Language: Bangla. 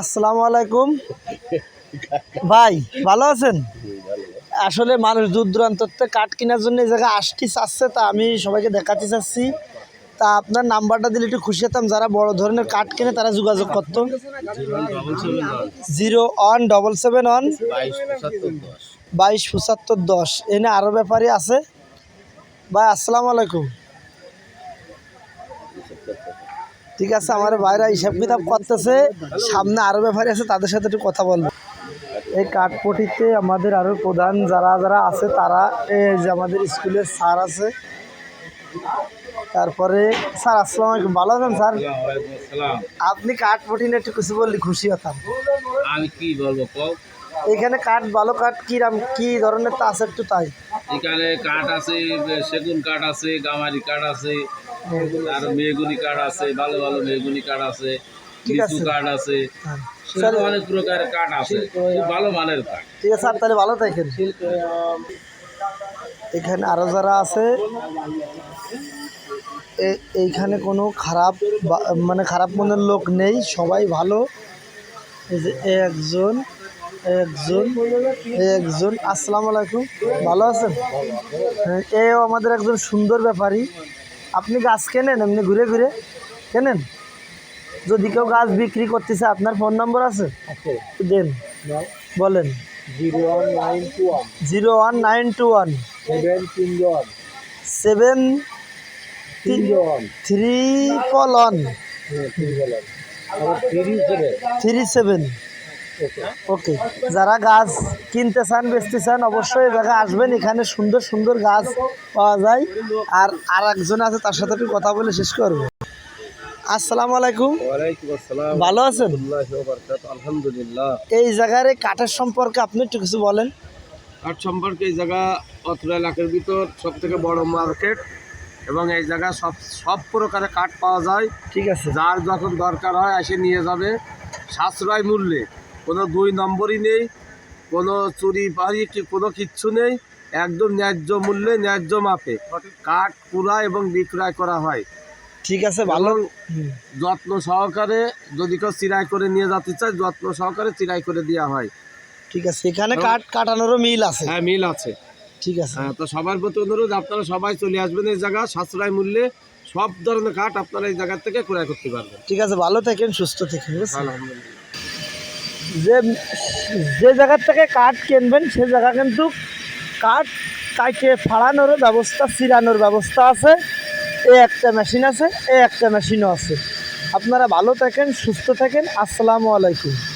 আসসালামু আলাইকুম। ভাই, ভালো আছেন? আসলে মানুষ দূর দূরান্ত কাঠ কেনার জন্য এই জায়গায় আসতে চাচ্ছে, তা আমি সবাইকে দেখাতে চাচ্ছি। তা আপনার নাম্বারটা দিলে একটু খুশি হতাম, যারা বড় ধরনের কাঠ কিনে তারা যোগাযোগ করতো। Zero one double seven one বাইশ পঁচাত্তর দশ। এনে আরও ব্যাপারই আছে। ভাই, আসসালামু আলাইকুম। ঠিক আছে আমার ভাইরা হিসাব কিতাব করতেছে সামনে আরও ব্যাপারই আছে তাদের সাথে একটু কথা বলব। এই কাঠপটিতে আমাদের আরও প্রধান যারা যারা আছে তারা এই যে আমাদের স্কুলের স্যার আছে। তারপরে স্যার আসসালাম আলাইকুম ভালো আছেন স্যার? আপনি কাঠপটি নিয়ে একটু কিছু বললে খুশি হতাম। আমি কি বলব এখানে কাঠ ভালো কাঠ কিরাম কি ধরনের তা আছে একটু তাই এখানে কাঠ আছে সেগুন কাঠ আছে গামারি কাঠ আছে আর মেগুনি কাঠ আছে ভালো ভালো মেগুনি কাঠ আছে লিচু আছে। কাঠ আছে হ্যাঁ। অনেক প্রকারের কাঠ আছে ভালো মানের কাঠ ঠিক আছে স্যার তাহলে ভালো থাকেন এখানে আরও যারা আছে এইখানে কোনো খারাপ মানে খারাপ মনের লোক নেই সবাই ভালো এই যে একজন একজন একজন আসসালামু আলাইকুম। ভালো আছেন? হ্যাঁ, এও আমাদের একজন সুন্দর ব্যাপারী। আপনি গাছ কেনেন এমনি ঘুরে ঘুরে? কেনেন? যদি কেউ গাছ বিক্রি করতেছে আপনার ফোন নম্বর আছে? দেন। বলেন। Zero one nine two one. Zero one nine two one. Seven তিনশো ওয়ান। সেভেন তিনশো one. Three four one seven. Three seven. Okay যারা গাছ কিনতে চান বেচতে চান অবশ্যই এই জায়গায় আসবেন। এখানে সুন্দর সুন্দর গাছ পাওয়া যায়। আর আর একজন আছে তার সাথে একটু কথা বলে শেষ করব। আসসালামু আলাইকুম। ভালো আছেন? আলহামদুলিল্লাহ এই জায়গার কাঠের সম্পর্কে আপনি একটু কিছু বলেন। কাঠ সম্পর্কে এই জায়গা অত্র এলাকার ভিতর সব থেকে বড় মার্কেট এবং এই জায়গা সব সব প্রকারের কাঠ পাওয়া যায়। ঠিক আছে। যার যখন দরকার হয় এসে নিয়ে যাবে। সাশ্রয় মূল্যে। কোনো দুই নম্বরই নেই কোনো চুরি পারি কি কোনো কিচ্ছু নেই একদম ন্যায্য মূল্যে ন্যায্য মাপে। কাঠ পুরা এবং বিক্রয় করা হয়। ঠিক আছে ভালো। যত্ন সহকারে যদি কেউ চিরাই করে নিয়ে যেতে চায় যত্ন সহকারে চিরাই করে দেওয়া হয়। ঠিক আছে এখানে কাঠ কাটানোরও মিল আছে। হ্যাঁ মিল আছে। ঠিক আছে। হ্যাঁ তো সবার প্রতি অনুরোধ আপনারা সবাই চলে আসবেন এই জায়গা সাশ্রয় মূল্যে। সব ধরনের কাঠ আপনারা এই জায়গা থেকে ক্রয় করতে পারবেন। ঠিক আছে ভালো থাকেন সুস্থ থাকেন আলহামদুলিল্লাহ যে যে জায়গার থেকে কাঠ কিনবেন, সে জায়গা কিন্তু কাঠ কাটে ফাড়ানোর ব্যবস্থা চিরানোর ব্যবস্থা আছে। এ একটা মেশিন আছে, এ একটা মেশিনও আছে। আপনারা ভালো থাকেন, সুস্থ থাকেন। আসসালামু আলাইকুম।